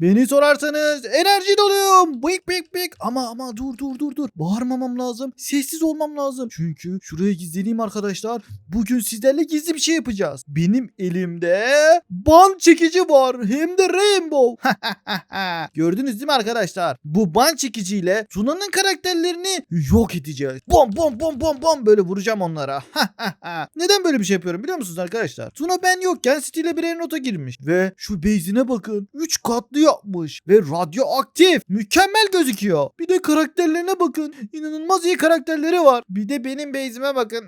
Beni sorarsanız enerji doluyum. Bıyık bıyık bıyık. Ama ama dur dur dur dur. Bağırmamam lazım. Sessiz olmam lazım. Çünkü şuraya gizleneyim arkadaşlar. Bugün sizlerle gizli bir şey yapacağız. Benim elimde ban çekici var. Hem de rainbow. Gördünüz değil mi arkadaşlar? Bu ban çekiciyle Tuna'nın karakterlerini yok edeceğiz. Bom bom bom bom bom böyle vuracağım onlara. Neden böyle bir şey yapıyorum biliyor musunuz arkadaşlar? Tuna ben yokken City ile bir nota girmiş. Ve şu base'ine bakın. 3 katlı yapmış. Ve radyoaktif. Mükemmel gözüküyor. Bir de karakterlerine bakın. İnanılmaz iyi karakterleri var. Bir de benim base'ime bakın.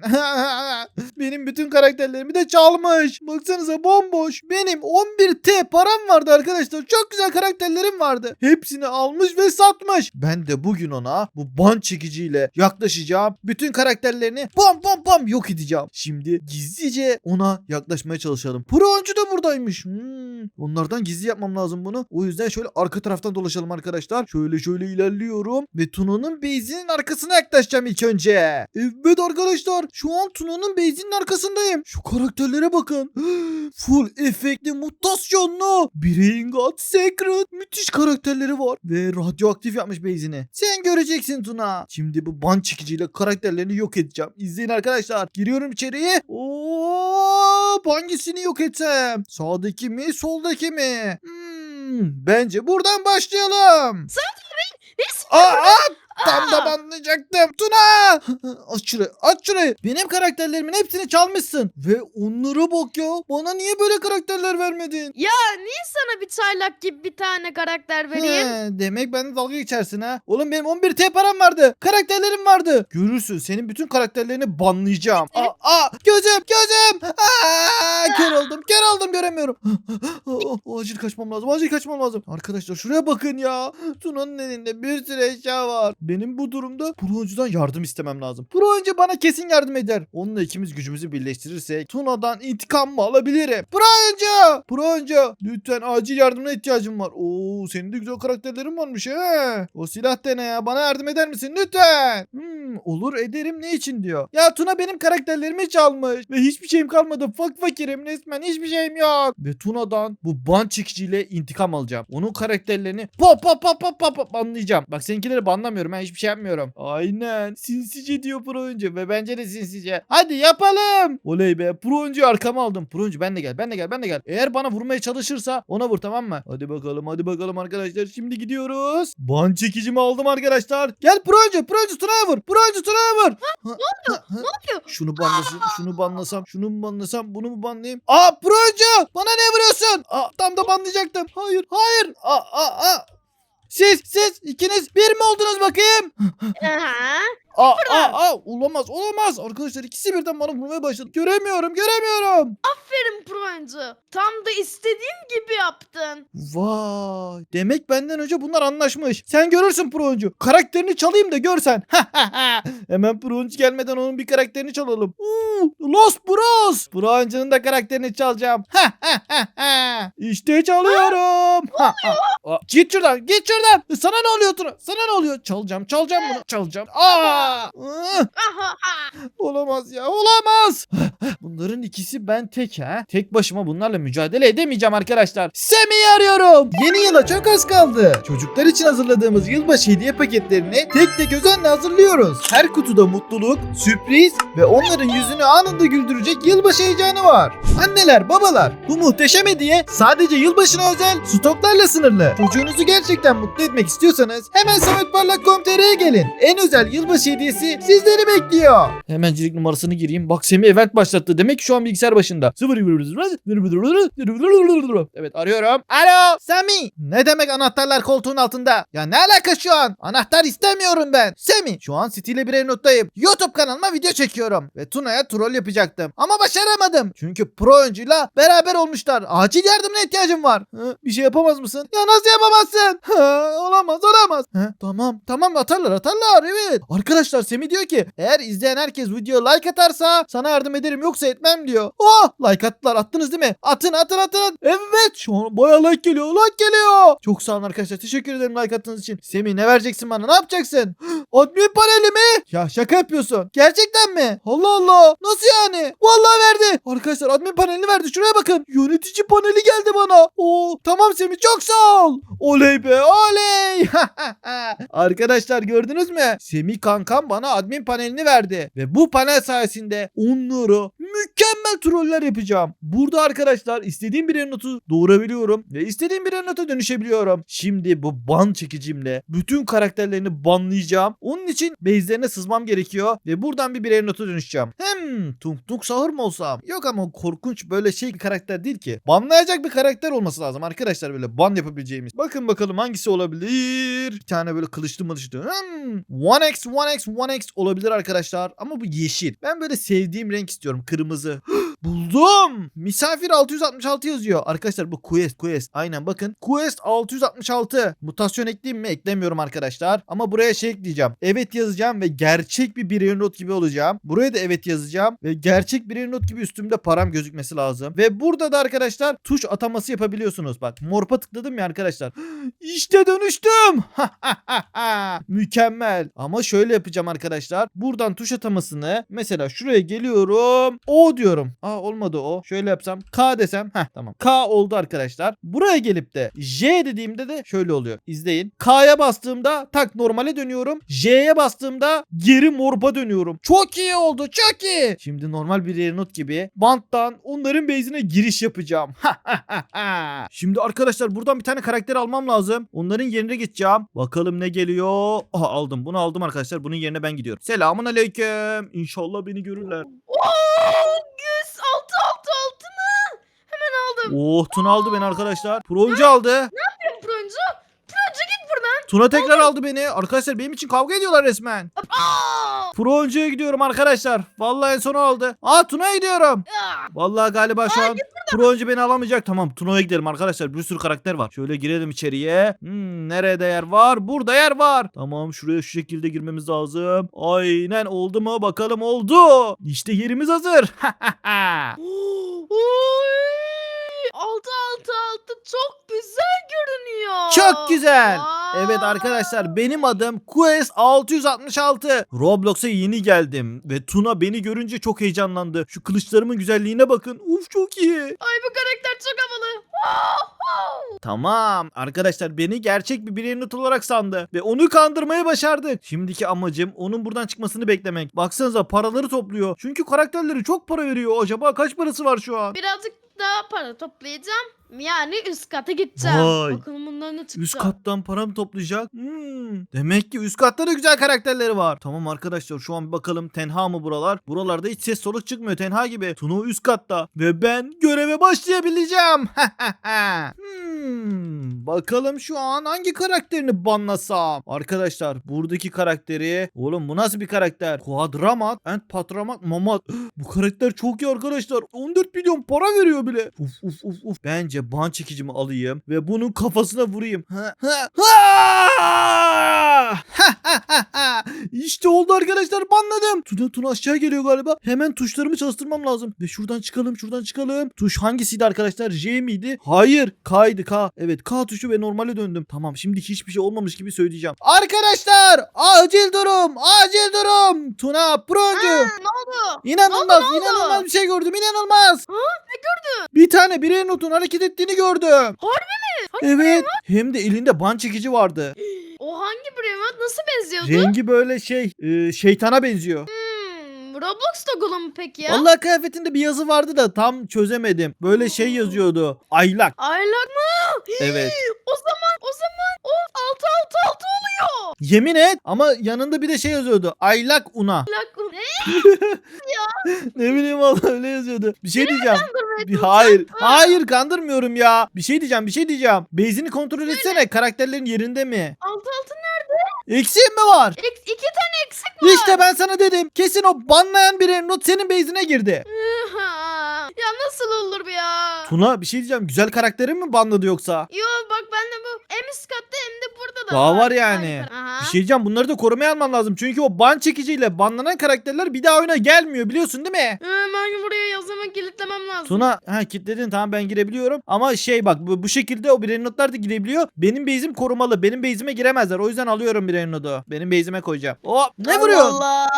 benim bütün karakterlerimi de çalmış. Baksanıza bomboş. Benim 11T param vardı arkadaşlar. Çok güzel karakterlerim vardı. Hepsini almış ve satmış. Ben de bugün ona bu ban çekiciyle yaklaşacağım. Bütün karakterlerini bam bam bam yok edeceğim. Şimdi gizlice ona yaklaşmaya çalışalım. Pro oyuncu da buradaymış. Hmm, Onlardan gizli yapmam lazım bunu. O yüzden şöyle arka taraftan dolaşalım arkadaşlar. Şöyle şöyle ilerliyorum. Ve Tuna'nın base'inin arkasına yaklaşacağım ilk önce. Evet arkadaşlar. Şu an Tuna'nın base'inin arkasındayım. Şu karakterlere bakın. Full efektli mutasyonlu. Brain God Secret. Müthiş karakterleri var. Ve radyoaktif yapmış base'ini. Sen göreceksin Tuna. Şimdi bu ban çekiciyle karakterlerini yok edeceğim. İzleyin arkadaşlar. Giriyorum içeriye. Oo, hangisini yok etsem? Sağdaki mi, soldaki mi? Hmm, bence buradan başlayalım. Aa, aa, tam da banlayacaktım. Tuna! Aç şurayı, aç şurayı. Benim karakterlerimin hepsini çalmışsın. Ve onlara bak ya. Bana niye böyle karakterler vermedin? Ya niye sana bir çaylak gibi bir tane karakter vereyim? He, demek benden dalga geçersin ha. Oğlum benim 11 T param vardı. Karakterlerim vardı. Görürsün senin bütün karakterlerini banlayacağım. Aa, aa, gözüm gözüm. Aa, kör oldum kör oldum göremiyorum. Aa, acil kaçmam lazım acil kaçmam lazım. Arkadaşlar şuraya bakın ya. Tuna'nın elinde bir sürü eşya var. Benim bu durumda pro oyuncudan yardım istemem lazım. Oyuncu bana kesin yardım eder. Onunla ikimiz gücümüzü birleştirirsek Tuna'dan intikam mı alabilirim? Pro oyuncu! Lütfen acil yardımına ihtiyacım var. Oo senin de güzel karakterlerin varmış he. O silah dene ya. Bana yardım eder misin lütfen? Hmm, olur ederim ne için diyor. Ya Tuna benim karakterlerimi çalmış. Ve hiçbir şeyim kalmadı. Fak fakirim resmen hiçbir şeyim yok. Ve Tuna'dan bu ban çekiciyle intikam alacağım. Onun karakterlerini pop pop pop pop pop pop banlayacağım. Bak seninkileri banlamıyorum. Ben hiçbir şey yapmıyorum. Aynen. Sinsice diyor pro oyuncu. Ve bence de sinsice. Hadi yapalım. Oley be. Pro oyuncuyu arkama aldım. Pro oyuncu ben de gel. Ben de gel. Ben de gel. Eğer bana vurmaya çalışırsa ona vur tamam mı? Hadi bakalım. Hadi bakalım arkadaşlar. Şimdi gidiyoruz. Ban çekicimi aldım arkadaşlar. Gel pro oyuncu. Pro oyuncu Tuna'ya vur. Pro oyuncu Tuna'ya vur. Ha, ha, ha. Ne yapıyor? Şunu banlasın, şunu banlasam, şunu mu banlasam, bunu mu banlayayım? Aa procu! Bana ne vuruyorsun? Aa, tam da banlayacaktım. Hayır, hayır. Aa, aa, aa. Siz, siz ikiniz bir mi oldunuz bakayım? Aha. Aa, aa, aa, olamaz, olamaz. Arkadaşlar ikisi birden bana vurmaya başladı. Göremiyorum, göremiyorum. Aferin pro oyuncu. Tam da istediğim gibi yaptın. Vay. Demek benden önce bunlar anlaşmış. Sen görürsün pro oyuncu. Karakterini çalayım da görsen. Hemen pro oyuncu gelmeden onun bir karakterini çalalım. Uuu, Los Bros. Pro oyuncunun da karakterini çalacağım. işte çalıyorum. Aa, git şuradan git şuradan. Sana ne oluyor Tuna? Sana ne oluyor? Çalacağım çalacağım bunu. Çalacağım. Aa! Olamaz ya olamaz. Bunların ikisi ben tek ha. Tek başıma bunlarla mücadele edemeyeceğim arkadaşlar. Semih'i arıyorum. Yeni yıla çok az kaldı. Çocuklar için hazırladığımız yılbaşı hediye paketlerini tek tek özenle hazırlıyoruz. Her kutuda mutluluk, sürpriz ve onların yüzünü anında güldürecek yılbaşı heyecanı var. Anneler, babalar bu muhteşem hediye sadece yılbaşına özel stoklarla sınırlı. Çocuğunuzu gerçekten mutlu etmek istiyorsanız hemen sametparlak.com.tr'ye gelin. En özel yılbaşı hediyesi sizleri bekliyor. Hemencilik numarasını gireyim. Bak Semih event başlattı. Demek ki şu an bilgisayar başında. Evet arıyorum. Alo Semih. Ne demek anahtarlar koltuğun altında? Ya ne alaka şu an? Anahtar istemiyorum ben. Semih. Şu an City ile bir nottayım. YouTube kanalıma video çekiyorum. Ve Tuna'ya troll yapacaktım. Ama başaramadım. Çünkü pro oyuncuyla beraber olmuşlar. Acil yardımına ihtiyacım var. Bir şey yapamaz mısın? Ya nasıl yapamazsın? Olamaz olamaz. Tamam tamam atarlar atarlar evet. Arkadaşlar Semih diyor ki eğer izleyen herkes videoya like atarsa sana yardım ederim yoksa etmem diyor. Oh like attılar attınız değil mi? Atın atın atın. Evet şu an baya like geliyor like geliyor. Çok sağ olun arkadaşlar teşekkür ederim like attığınız için. Semih ne vereceksin bana ne yapacaksın? Admin paneli mi? Ya şaka yapıyorsun. Gerçekten mi? Allah Allah. Nasıl yani? Vallahi verdi. Arkadaşlar admin panelini verdi. Şuraya bakın. Yönetici paneli geldi bana. Oo tamam Semih çok sağ ol. Oley be oley. Arkadaşlar gördünüz mü? Semih kankam bana admin panelini verdi. Ve bu panel sayesinde onları mükemmel troller yapacağım. Burada arkadaşlar istediğim bir enotu doğurabiliyorum. Ve istediğim bir enota dönüşebiliyorum. Şimdi bu ban çekicimle bütün karakterlerini banlayacağım. Onun için base'lerine sızmam gerekiyor. Ve buradan bir bir nota dönüşeceğim. Hem tunk tunk sahur mu olsam? Yok ama korkunç böyle şey bir karakter değil ki. Banlayacak bir karakter olması lazım arkadaşlar böyle ban yapabileceğimiz. Bakın bakalım hangisi olabilir? Bir tane böyle kılıçlı mılıçlı. Hmm. 1x 1x 1x olabilir arkadaşlar. Ama bu yeşil. Ben böyle sevdiğim renk istiyorum. Kırmızı. Buldum. Misafir 666 yazıyor. Arkadaşlar bu quest quest. Aynen bakın. Quest 666. Mutasyon ekleyeyim mi? Eklemiyorum arkadaşlar. Ama buraya şey ekleyeceğim. Evet yazacağım ve gerçek bir birey not gibi olacağım. Buraya da evet yazacağım ve gerçek birey not gibi üstümde param gözükmesi lazım. Ve burada da arkadaşlar tuş ataması yapabiliyorsunuz. Bak morpa tıkladım ya arkadaşlar. İşte dönüştüm. Mükemmel. Ama şöyle yapacağım arkadaşlar. Buradan tuş atamasını mesela şuraya geliyorum. O diyorum. Aa olmadı o. Şöyle yapsam K desem. Heh tamam. K oldu arkadaşlar. Buraya gelip de J dediğimde de şöyle oluyor. İzleyin. K'ya bastığımda tak normale dönüyorum. J'ye bastığımda geri morpa dönüyorum. Çok iyi oldu. Çok iyi. Şimdi normal bir yere not gibi banttan onların base'ine giriş yapacağım. Şimdi arkadaşlar buradan bir tane karakter almam lazım. Onların yerine geçeceğim. Bakalım ne geliyor. Aha aldım. Bunu aldım arkadaşlar. Bunun yerine ben gidiyorum. Selamun aleyküm. İnşallah beni görürler. Altı altı altı mı? Hemen aldım. Oh Tuna aldı beni arkadaşlar. Proncu aldı. Yapıyorum Proncu. Tuna tekrar aldı beni. Arkadaşlar benim için kavga ediyorlar resmen. Aa! Proncu'ya gidiyorum arkadaşlar. Vallahi en sonu aldı. Aa Tuna'ya gidiyorum. Vallahi galiba şu an Proncu beni alamayacak. Tamam Tuna'ya gidelim arkadaşlar. Bir sürü karakter var. Şöyle girelim içeriye. Hmm, nerede yer var? Burada yer var. Tamam şuraya şu şekilde girmemiz lazım. Aynen oldu mu? Bakalım oldu. İşte yerimiz hazır. Altı altı altı çok güzel görünüyor. Çok güzel. Vay. Evet arkadaşlar benim adım Quest 666. Roblox'a yeni geldim ve Tuna beni görünce çok heyecanlandı. Şu kılıçlarımın güzelliğine bakın. Uf çok iyi. Ay bu karakter çok havalı. Tamam arkadaşlar beni gerçek bir birey not olarak sandı ve onu kandırmayı başardık. Şimdiki amacım onun buradan çıkmasını beklemek. Baksanıza paraları topluyor. Çünkü karakterleri çok para veriyor. Acaba kaç parası var şu an? Birazcık daha para toplayacağım. Yani üst kata gideceğim. Vay. Bakalım bundan ne çıktı. Üst kattan para mı toplayacak? Hmm. Demek ki üst katta da güzel karakterleri var. Tamam arkadaşlar şu an bir bakalım tenha mı buralar? Buralarda hiç ses soluk çıkmıyor tenha gibi. Tuna üst katta. Ve ben göreve başlayabileceğim. hmm. Bakalım şu an hangi karakterini banlasam? Arkadaşlar buradaki karakteri. Oğlum bu nasıl bir karakter? Kuadramat and Patramat Mamat. bu karakter çok iyi arkadaşlar. 14 milyon para veriyor bile. Uf uf uf uf. Bence ban çekicimi alayım ve bunun kafasına vurayım. Ha, ha, ha! işte oldu arkadaşlar banladım. Tuna Tuna aşağı geliyor galiba. Hemen tuşlarımı çalıştırmam lazım. Ve şuradan çıkalım şuradan çıkalım. Tuş hangisiydi arkadaşlar? J miydi? Hayır. K'ydı K. Evet K tuşu ve normale döndüm. Tamam şimdi hiçbir şey olmamış gibi söyleyeceğim. Arkadaşlar acil durum acil durum. Tuna Proncu. Ha, ne oldu? İnanılmaz, Ne oldu, ne oldu? inanılmaz bir şey gördüm, inanılmaz. Ha, ne gördün? Bir tane birey notun hareket ettiğini gördüm. Harbi mi? Hangi Evet, hem de elinde ban çekici vardı. O hangi Bremen nasıl benziyordu? Rengi böyle şey, e, şeytana benziyor. Hmm, Roblox logolu mu peki ya? Vallahi kıyafetinde bir yazı vardı da tam çözemedim. Böyle şey yazıyordu. Aylak. Aylak mı? Evet. O zaman o zaman o 6 6 6 oluyor. Yemin et ama yanında bir de şey yazıyordu. Aylak una. Aylak ne? ne bileyim vallahi öyle yazıyordu. Bir şey diyeceğim. Bir- Hayır. Hayır kandırmıyorum ya. Bir şey diyeceğim bir şey diyeceğim. Beyzini kontrol etsene karakterlerin yerinde mi? 6 6 nerede? Eksiğim mi var? Ek, iki tane eksik var. İşte ben sana dedim. Kesin o banlayan bir not senin beyzine girdi. Ya nasıl olur bu ya? Tuna bir şey diyeceğim. Güzel karakterin mi banladı yoksa? Yo bak ben de bu hem üst katta hem de burada da Daha var yani. Aha. Bir şey diyeceğim. Bunları da korumaya alman lazım. Çünkü o ban çekiciyle banlanan karakterler bir daha oyuna gelmiyor biliyorsun değil mi? Ben buraya yazımı kilitlemem lazım. Tuna ha kilitledin tamam ben girebiliyorum. Ama şey bak bu, bu şekilde o birey notlar da girebiliyor. Benim base'im korumalı. Benim base'ime giremezler. O yüzden alıyorum birey notu. Benim base'ime koyacağım. O ne vuruyorsun? Allah.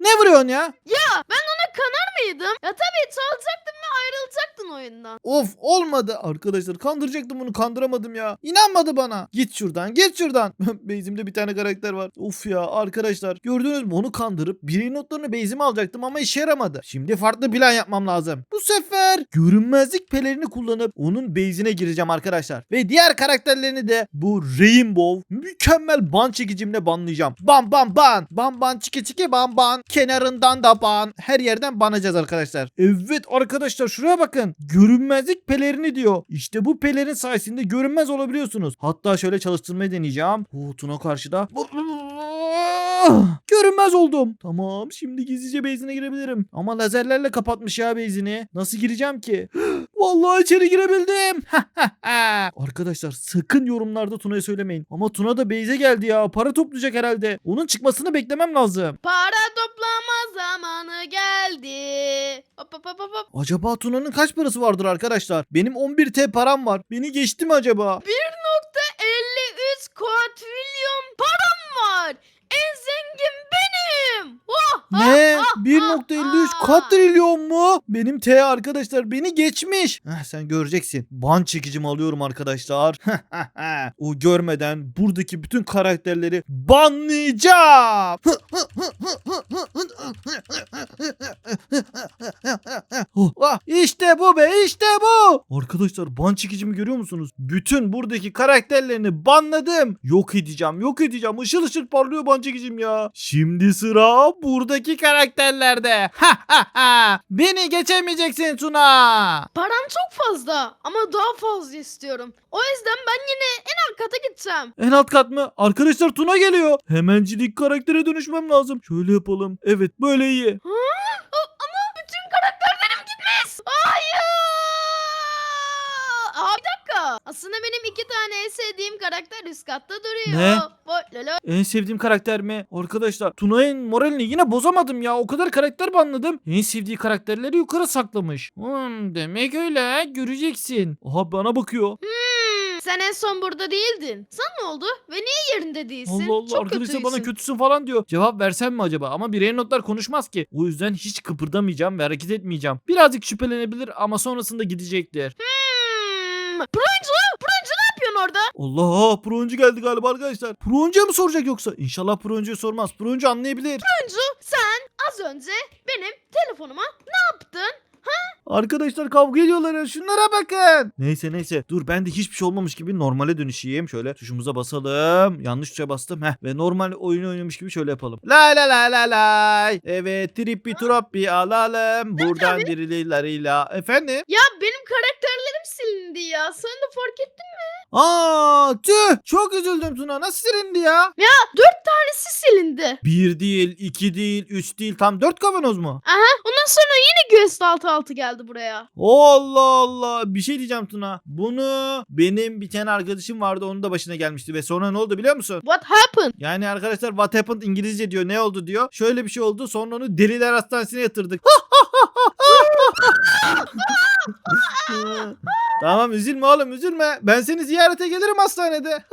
Ne vuruyorsun ya? Ya ben ona kanar mıydım? Ya tabii çalacaktım ve ayrılacaktın oyundan. Of olmadı arkadaşlar kandıracaktım bunu kandıramadım ya. İnanmadı bana. Git şuradan git şuradan. Beyzimde bir tane karakter var. Of ya arkadaşlar gördünüz mü onu kandırıp birey notlarını beyzime alacaktım ama işe yaramadı. Şimdi farklı plan yapmam lazım. Bu sefer görünmezlik pelerini kullanıp onun beyzine gireceğim arkadaşlar. Ve diğer karakterlerini de bu Rainbow mükemmel ban çekicimle banlayacağım. Ban ban ban. Ban ban çiki çiki ban ban. Kenarından da ban. Her yerden banacağız arkadaşlar. Evet arkadaşlar şuraya bakın. Görünmezlik pelerini diyor. İşte bu pelerin sayesinde görünmez olabiliyorsunuz. Hatta şöyle çalıştırmayı deneyeceğim. Oo, Tuna karşıda. Görünmez oldum. Tamam şimdi gizlice base'ine girebilirim. Ama lazerlerle kapatmış ya base'ini. Nasıl gireceğim ki? Vallahi içeri girebildim. Arkadaşlar sakın yorumlarda Tuna'ya söylemeyin. Ama Tuna da base'e geldi ya. Para toplayacak herhalde. Onun çıkmasını beklemem lazım. Para toplama zamanı geldi. Hop hop hop hop. Acaba Tuna'nın kaç parası vardır arkadaşlar? Benim 11T param var. Beni geçti mi acaba? 1.53 kuatrilyon param var. En zengin benim. Oh, Ne? ah, ah, 1.53 ah. katrilyon mu? Benim T arkadaşlar beni geçmiş. Heh, sen göreceksin. Ban çekicimi alıyorum arkadaşlar. o görmeden buradaki bütün karakterleri banlayacağım. Ah, işte bu be işte bu. Arkadaşlar ban çekicimi görüyor musunuz? Bütün buradaki karakterlerini banladım. Yok edeceğim yok edeceğim. Işıl ışıl parlıyor ban çekicim ya. Şimdi sıra buradaki karakterlerde. Beni geçemeyeceksin Tuna. Param çok fazla ama daha fazla istiyorum. O yüzden ben yine en alt kata gideceğim. En alt kat mı? Arkadaşlar Tuna geliyor. Hemencilik karaktere dönüşmem lazım. Şöyle yapalım. Evet böyle iyi. Ama bütün karakterlerim gitmez. Hayır. Aa, bir dakika. Aslında benim iki tane en sevdiğim karakter üst katta duruyor. Ne? Lala. En sevdiğim karakter mi? Arkadaşlar Tuna'nın moralini yine bozamadım ya. O kadar karakter banladım. En sevdiği karakterleri yukarı saklamış. Hmm, demek öyle. Göreceksin. Aha bana bakıyor. Hmm, sen en son burada değildin. Sana ne oldu? Ve niye yerinde değilsin? Allah Allah Çok arkadaşlar bana kötüsün falan diyor. Cevap versem mi acaba? Ama birey notlar konuşmaz ki. O yüzden hiç kıpırdamayacağım ve hareket etmeyeceğim. Birazcık şüphelenebilir ama sonrasında gidecektir. Hmm, yapıyorsun orada? Allah Proncu geldi galiba arkadaşlar. Proncu'ya mı soracak yoksa? İnşallah Proncu'ya sormaz. Proncu anlayabilir. Proncu sen az önce benim telefonuma ne yaptın? Arkadaşlar kavga ediyorlar ya. Şunlara bakın. Neyse neyse. Dur ben de hiçbir şey olmamış gibi normale dönüşeyim. Şöyle tuşumuza basalım. Yanlış tuşa bastım. Heh. Ve normal oyun oynamış gibi şöyle yapalım. La la la la la. Evet trippi troppi alalım. Buradan birileriyle. Efendim? Ya benim karakterlerim silindi ya. Sen de fark ettin mi? Aa tüh. Çok üzüldüm Tuna. Nasıl silindi ya? Dört tanesi silindi. Bir değil, iki değil, üç değil. Tam dört kavanoz mu? Aha ondan sonra yine göğüs altı altı geldi buraya. Allah Allah. Bir şey diyeceğim Tuna. Bunu benim bir tane arkadaşım vardı. Onun da başına gelmişti. Ve sonra ne oldu biliyor musun? What happened? Yani arkadaşlar what happened İngilizce diyor. Ne oldu diyor. Şöyle bir şey oldu. Sonra onu deliler hastanesine yatırdık. tamam üzülme oğlum üzülme. Ben seni ziyarete gelirim hastanede.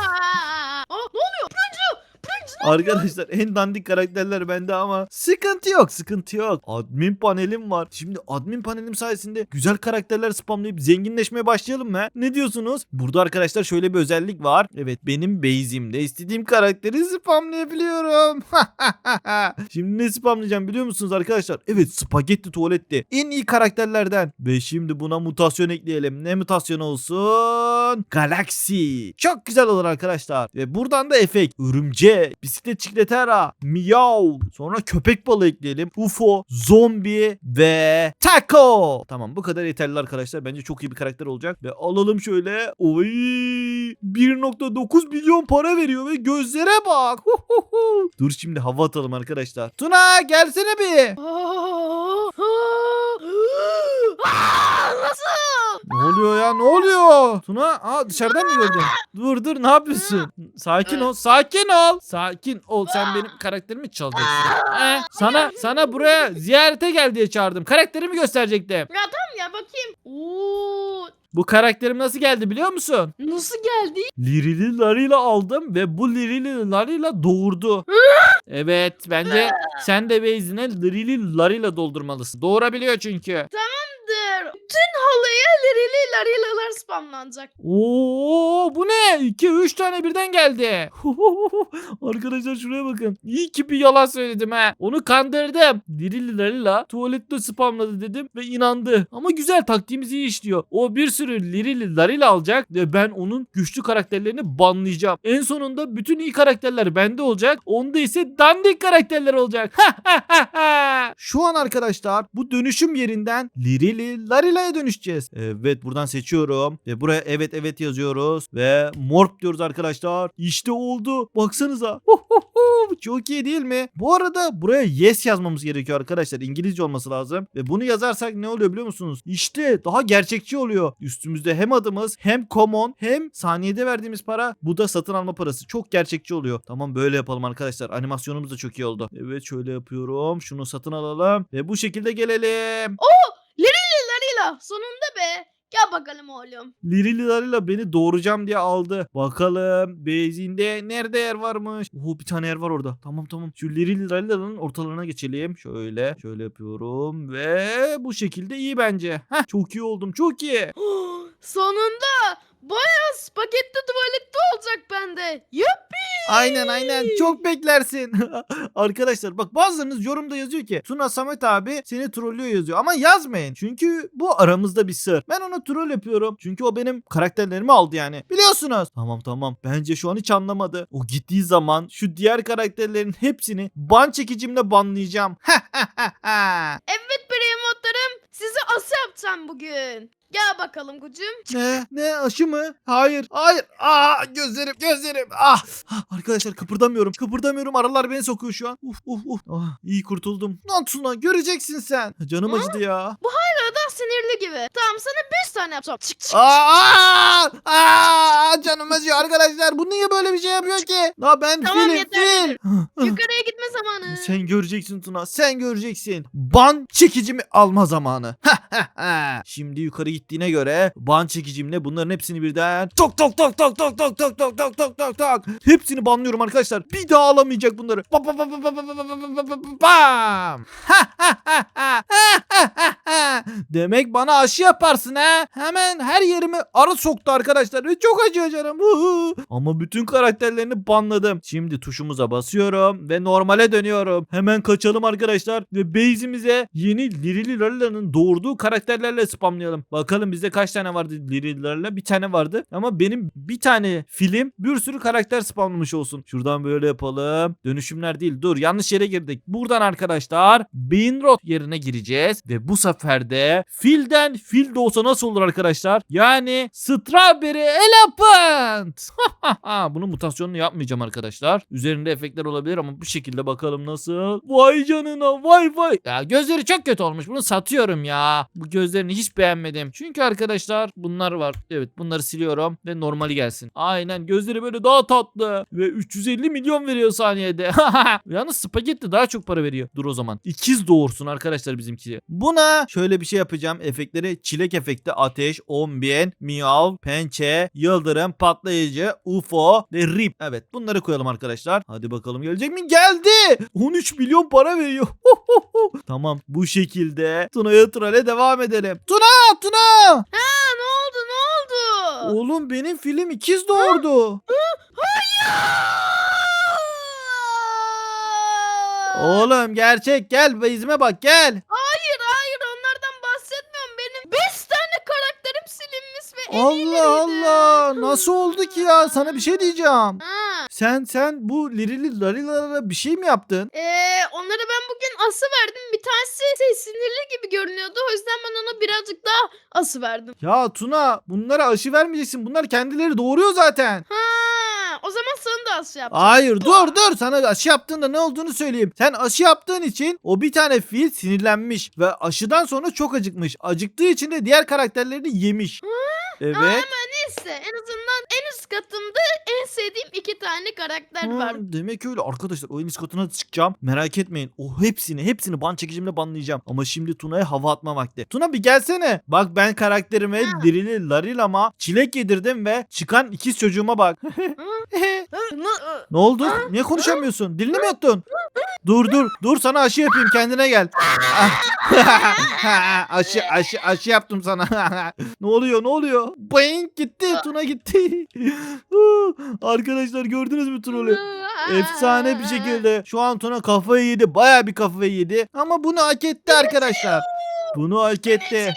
Aa, ne oluyor? Proncu! Proncu ne Arkadaşlar en dandik karakterler bende ama sıkıntı yok sıkıntı yok. Admin panelim var. Şimdi admin panelim sayesinde güzel karakterler spamlayıp zenginleşmeye başlayalım mı? Ne diyorsunuz? Burada arkadaşlar şöyle bir özellik var. Evet benim base'imde istediğim karakteri spamlayabiliyorum. şimdi ne spamlayacağım biliyor musunuz arkadaşlar? Evet spagetti tuvaletti. En iyi karakterlerden. Ve şimdi buna mutasyon ekleyelim. Ne mutasyonu olsun? Galaxy. Çok güzel olur arkadaşlar. Ve buradan da efekt. Örümcek, bisiklet çikletera, miyav. Sonra köpek balığı ekleyelim. UFO, zombi ve taco. Tamam bu kadar yeterli arkadaşlar. Bence çok iyi bir karakter olacak. Ve alalım şöyle. Oy 1.9 milyon para veriyor ve gözlere bak. Dur şimdi hava atalım arkadaşlar. Tuna gelsene bir. Nasıl? Ne oluyor ya ne oluyor? Tuna aa, dışarıdan mı gördün? Dur dur ne yapıyorsun? Sakin ol sakin ol. Sakin ol sen benim karakterimi çalacaksın. He, sana sana buraya ziyarete gel diye çağırdım. Karakterimi gösterecektim. Ya tamam ya bakayım. Oo, Bu karakterim nasıl geldi biliyor musun? nasıl geldi? Lirili larıyla aldım ve bu lirili larıyla doğurdu. Evet bence sen de bezine Lirili Larila doldurmalısın. Doğurabiliyor çünkü. Tamamdır. Bütün halıya lirili larilalar spamlanacak. Oo bu ne? 2 3 tane birden geldi. Arkadaşlar şuraya bakın. İyi ki bir yalan söyledim ha. Onu kandırdım. Lirili Larila tuvalette spamladı dedim ve inandı. Ama güzel taktiğimiz iyi işliyor. O bir sürü Lirili Larila alacak ve ben onun güçlü karakterlerini banlayacağım. En sonunda bütün iyi karakterler bende olacak. Onda ise dandik karakterler olacak. Şu an arkadaşlar bu dönüşüm yerinden Lirili Larila'ya dönüşeceğiz. Evet buradan seçiyorum. Ve buraya evet evet yazıyoruz. Ve morp diyoruz arkadaşlar. İşte oldu. Baksanıza. Çok iyi değil mi? Bu arada buraya yes yazmamız gerekiyor arkadaşlar. İngilizce olması lazım. Ve bunu yazarsak ne oluyor biliyor musunuz? İşte daha gerçekçi oluyor. Üstümüzde hem adımız hem common hem saniyede verdiğimiz para. Bu da satın alma parası. Çok gerçekçi oluyor. Tamam böyle yapalım arkadaşlar. Animasyonumuz da çok iyi oldu. Evet şöyle yapıyorum. Şunu satın alalım. Ve bu şekilde gelelim. Lirili larila sonunda be. Gel bakalım oğlum. Lirili Larila beni doğuracağım diye aldı. Bakalım bezinde nerede yer varmış? Oo bir tane yer var orada. Tamam tamam. Şu Lirili Larila'nın ortalarına geçelim. Şöyle şöyle yapıyorum ve bu şekilde iyi bence. Heh, çok iyi oldum. Çok iyi. Sonunda bayağı spagetti tuvalette olacak bende. Yup. Aynen aynen. Çok beklersin. Arkadaşlar bak bazılarınız yorumda yazıyor ki Tuna Samet abi seni trollüyor yazıyor. Ama yazmayın. Çünkü bu aramızda bir sır. Ben ona troll yapıyorum. Çünkü o benim karakterlerimi aldı yani. Biliyorsunuz. Tamam tamam. Bence şu an hiç anlamadı. O gittiği zaman şu diğer karakterlerin hepsini ban çekicimle banlayacağım. Evet premotlarım sizi ası yapacağım bugün. Gel bakalım kucum. Ne? Ne aşı mı? Hayır. Hayır. Aa gözlerim gözlerim. Ah. Ah, Arkadaşlar kıpırdamıyorum. Kıpırdamıyorum. Aralar beni sokuyor şu an. Uf uf uf. Ah, iyi kurtuldum. Lan Tuna göreceksin sen. Canım acıdı ya. Hala da sinirli gibi. Tamam sana 5 tane yapacağım. Çık çık. Aa, aa, canım acıyor arkadaşlar. Bu niye böyle bir şey yapıyor ki? La ben Tamam, filim yeter, fil. Yukarıya gitme zamanı. Sen göreceksin Tuna. Sen göreceksin. Ban çekicimi alma zamanı. Şimdi yukarı gittiğine göre ban çekicimle bunların hepsini birden tok tok tok tok tok tok tok tok tok tok tok tok hepsini banlıyorum arkadaşlar. Bir daha alamayacak bunları. Bam bam bam bam bam bam bam bam bam bam. Demek bana aşı yaparsın ha. Hemen her yerimi arı soktu arkadaşlar ve çok acıyor canım. Ama bütün karakterlerini banladım. Şimdi tuşumuza basıyorum ve normale dönüyorum. Hemen kaçalım arkadaşlar ve base'imize yeni Lirili Larila'nın doğurduğu karakterlerle spamlayalım. Bakalım bizde kaç tane vardı Lirili Larila? Bir tane vardı. Ama benim bir tane film bir sürü karakter spamlamış olsun. Şuradan böyle yapalım. Dönüşümler değil. Dur yanlış yere girdik. Buradan arkadaşlar Beanrot yerine gireceğiz ve bu sefer de filden fil de olsa nasıl olur arkadaşlar? Yani Strawberry Elephant. Bunun mutasyonunu yapmayacağım arkadaşlar. Üzerinde efektler olabilir ama bu şekilde bakalım nasıl. Vay canına vay vay. Ya gözleri çok kötü olmuş. Bunu satıyorum ya. Bu gözlerini hiç beğenmedim. Çünkü arkadaşlar bunlar var. Evet bunları siliyorum ve normali gelsin. Aynen gözleri böyle daha tatlı. Ve 350 milyon veriyor saniyede. Yalnız spagetti daha çok para veriyor. Dur o zaman. İkiz doğursun arkadaşlar bizimki. Buna şöyle bir şey yapacağım. Efektleri çilek efekti, ateş, 10 bin, miyav, pençe, yıldırım, patlayıcı, UFO ve rip. Evet bunları koyalım arkadaşlar. Hadi bakalım gelecek mi? Geldi. 13 milyon para veriyor. tamam bu şekilde Tuna'ya Tuna'ya devam edelim. Tuna Tuna. Ha ne oldu ne oldu? Oğlum benim film ikiz doğurdu. Oğlum gerçek gel izime bak gel. Hayır hayır onlardan bahsetmiyorum. Benim 5 tane karakterim silinmiş ve en Allah iyileriydi. Allah nasıl oldu ki ya sana bir şey diyeceğim. Ha. Sen sen bu lirili larilara bir şey mi yaptın? Ee, onlara ben bugün ası verdim. Bir tanesi şey, sinirli gibi görünüyordu. O yüzden ben ona birazcık daha ası verdim. Ya Tuna bunlara aşı vermeyeceksin bunlar kendileri doğuruyor zaten. Ha, o zaman sana da ası yapacağım. Hayır dur dur sana aşı yaptığında ne olduğunu söyleyeyim. Sen aşı yaptığın için o bir tane fil sinirlenmiş ve aşıdan sonra çok acıkmış. Acıktığı için de diğer karakterlerini yemiş. Evet. En azından en üst katımda en sevdiğim iki tane karakter Ha, var. demek öyle arkadaşlar o en üst katına çıkacağım. Merak etmeyin. O hepsini hepsini ban çekicimle banlayacağım. Ama şimdi Tuna'ya hava atma vakti. Tuna bir gelsene. Bak ben karakterime dirili laril ama çilek yedirdim ve çıkan ikiz çocuğuma bak. Ne oldu? Niye konuşamıyorsun? Dilini mi yuttun? Dur dur dur sana aşı yapayım kendine gel. Ah. aşı aşı aşı yaptım sana. ne oluyor ne oluyor? Boing gitti Tuna gitti. Arkadaşlar gördünüz mü trolü? Efsane bir şekilde şu an Tuna kafayı yedi. Baya bir kafayı yedi. Ama bunu hak etti arkadaşlar. Bunu hak etti.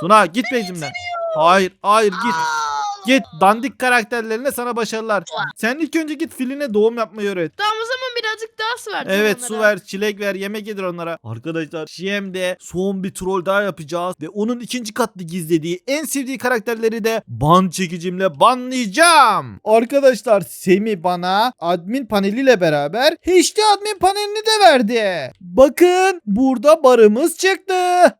Tuna git bizimle. Hayır hayır git. Git dandik karakterlerine sana başarılar. Sen ilk önce git filine doğum yapmayı öğret. Tamam o zaman birazcık daha su ver. Evet onlara. su ver, çilek ver, yemek yedir onlara. Arkadaşlar Şiem'de son bir troll daha yapacağız. Ve onun ikinci katlı gizlediği en sevdiği karakterleri de ban çekicimle banlayacağım. Arkadaşlar Semi bana admin paneliyle beraber HD admin panelini de verdi. Bakın burada barımız çıktı.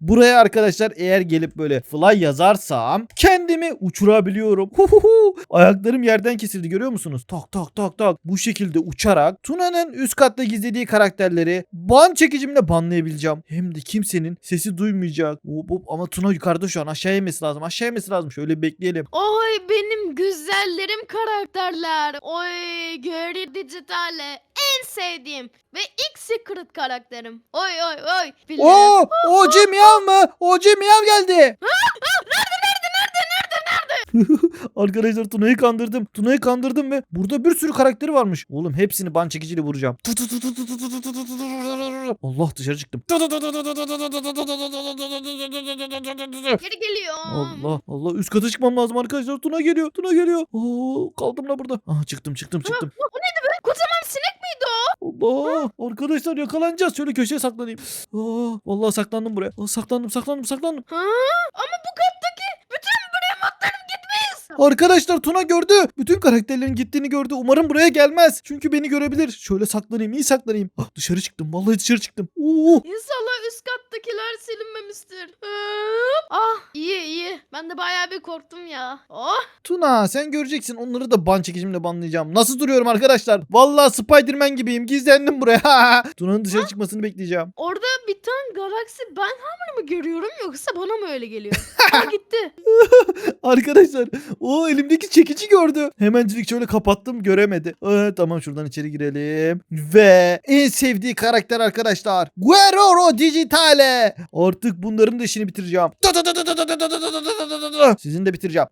Buraya arkadaşlar eğer gelip böyle fly yazarsam kendimi uçurabiliyorum. Huhuhu. Ayaklarım yerden kesildi görüyor musunuz? Tak tak tak tak. Bu şekilde uçarak Tuna'nın üst katta gizlediği karakterleri ban çekicimle banlayabileceğim. Hem de kimsenin sesi duymayacak. Hop hop ama Tuna yukarıda şu an aşağı inmesi lazım. Aşağı inmesi lazım. Şöyle bekleyelim. Oy benim güzellerim karakterler. Oy Gary Digital'e en sevdiğim ve ilk secret karakterim. Oy oy oy. Bilirim. Oo, o Miyav mı? O Miyav geldi. Arkadaşlar Tuna'yı kandırdım. Tuna'yı kandırdım ve burada bir sürü karakteri varmış. Oğlum hepsini ban çekiciyle vuracağım. Allah dışarı çıktım. Geri geliyor. Allah Allah üst kata çıkmam lazım arkadaşlar. Tuna geliyor. Tuna geliyor. Oo, kaldım la burada. Aha çıktım çıktım çıktım. Kocaman sinek miydi o? Allah arkadaşlar yakalanacağız. Şöyle köşeye saklanayım. Aa, vallahi saklandım buraya. Aa, saklandım saklandım saklandım. Ha? Ama bu kattaki bütün remote'larım gitmiş. Arkadaşlar Tuna gördü. Bütün karakterlerin gittiğini gördü. Umarım buraya gelmez. Çünkü beni görebilir. Şöyle saklanayım iyi saklanayım. Ah, dışarı çıktım. Vallahi dışarı çıktım. Oo. İnşallah üst kattakiler silinmemiştir. Ah iyi iyi. Ben de bayağı bir korktum ya. Oh. Tuna sen göreceksin. Onları da ban çekicimle banlayacağım. Nasıl duruyorum arkadaşlar? Vallahi Spider-Man gibiyim. Gizlendim buraya. Tuna'nın dışarı çıkmasını bekleyeceğim. Orada bir tane galaksi ben hamur mı görüyorum yoksa bana mı öyle geliyor? Aa, gitti. Arkadaşlar o elimdeki çekici gördü. Hemencilik şöyle kapattım göremedi. Ee, tamam şuradan içeri girelim. Ve en sevdiği karakter arkadaşlar. Guerrero Digitale. Artık bunların da işini bitireceğim. Sizin de bitireceğim.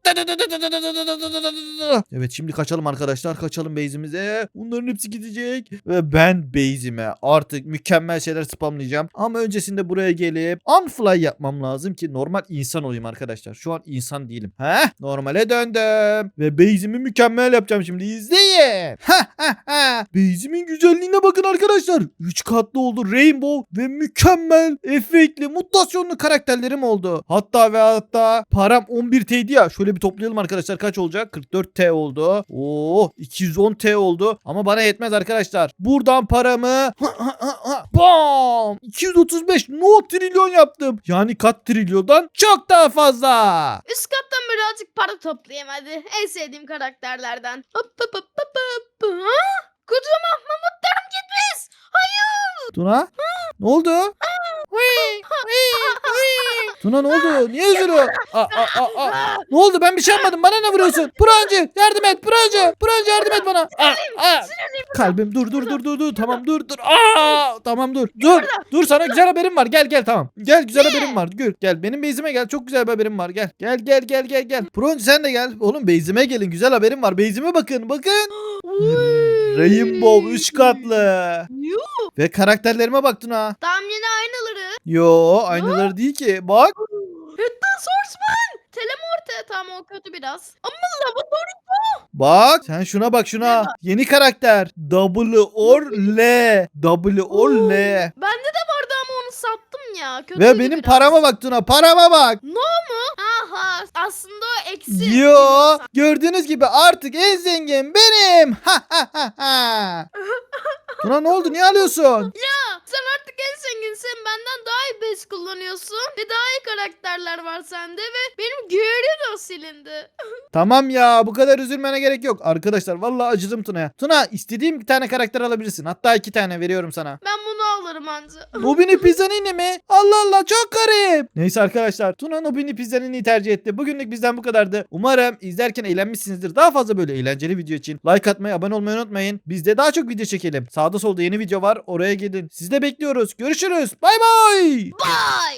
Evet şimdi kaçalım arkadaşlar. Kaçalım base'imize. Bunların hepsi gidecek. Ve ben base'ime artık mükemmel şeyler spamlayacağım. Ama öncesinde buraya gelip unfly yapmam lazım ki normal insan olayım arkadaşlar. Şu an insan değilim. Heh normale döndüm. Ve base'imi mükemmel yapacağım şimdi. İzleyin. Base'imin güzelliğine bakın arkadaşlar. 3 katlı oldu. Rainbow ve mükemmel efektli mutasyonlu karakterlerim oldu. Hatta ve hatta param 11T'ydi ya. Şöyle bir toplayalım arkadaşlar. Kaç olacak? 44T oldu. Oo 210T oldu. Ama bana yetmez arkadaşlar. Buradan paramı Bam! 235 no trilyon yaptım. Yani kat trilyondan çok daha fazla. Üst kattan birazcık para toplayayım hadi. En sevdiğim karakterlerden. Hop hop hop hop hop. Ha? Kocaman mamutlarım gitmiş. Tuna? Ne oldu? 喂 Tuna ne oldu? Niye üzülüyor? Aa, aa, aa, aa. Ne oldu? Ben bir şey yapmadım. Bana ne vuruyorsun? Prancı yardım et. Prancı. Prancı yardım et bana. Aa, aa. Kalbim dur dur dur dur dur. Tamam dur dur. Aa, tamam dur. Dur. Dur sana güzel haberim var. Gel gel tamam. Gel güzel haberim var. Gül. Gel benim base'ime gel. Çok güzel bir haberim var. Gel. Gel gel gel gel gel. Prancı sen de gel. Oğlum base'ime gelin. Güzel haberim var. Base'ime bakın. Bakın. Rainbow 3 katlı. Ve karakterlerime baktın ha. Tam yine aynaları. Yo aynıları değil ki. Bak. Hatta Swordsman. Telemorte tam o kötü biraz. Ama laboratuvar Bak. Sen şuna bak şuna. Yeni karakter. W or L. W or L. Bende de vardı ama onu sattım ya. Kötüydü Ve benim biraz. parama bak Tuna. Parama bak. Aha aslında o eksi. Yo. Gördüğünüz gibi artık en zengin benim. Ha ha ha ha. Tuna ne oldu niye alıyorsun? Sen artık en zenginsin. Benden daha iyi bez kullanıyorsun. Ve daha iyi karakterler var sende. Ve benim Gyarados silindi. Tamam ya bu kadar üzülmene gerek yok. Arkadaşlar vallahi acıdım Tuna'ya. Tuna istediğim bir tane karakter alabilirsin. Hatta iki tane veriyorum sana. Ben bunu alırım anca. Nobini Pizzanini mi? Allah Allah çok garip. Neyse arkadaşlar Tuna Nobini Pizzanini'yi tercih etti. Bugünlük bizden bu kadardı. Umarım izlerken eğlenmişsinizdir. Daha fazla böyle eğlenceli video için like atmayı, abone olmayı unutmayın. Biz de daha çok video çekelim. Sağda solda yeni video var. Oraya gidin. Siz de bekliyoruz. Görüşürüz. Bay bay. Bye.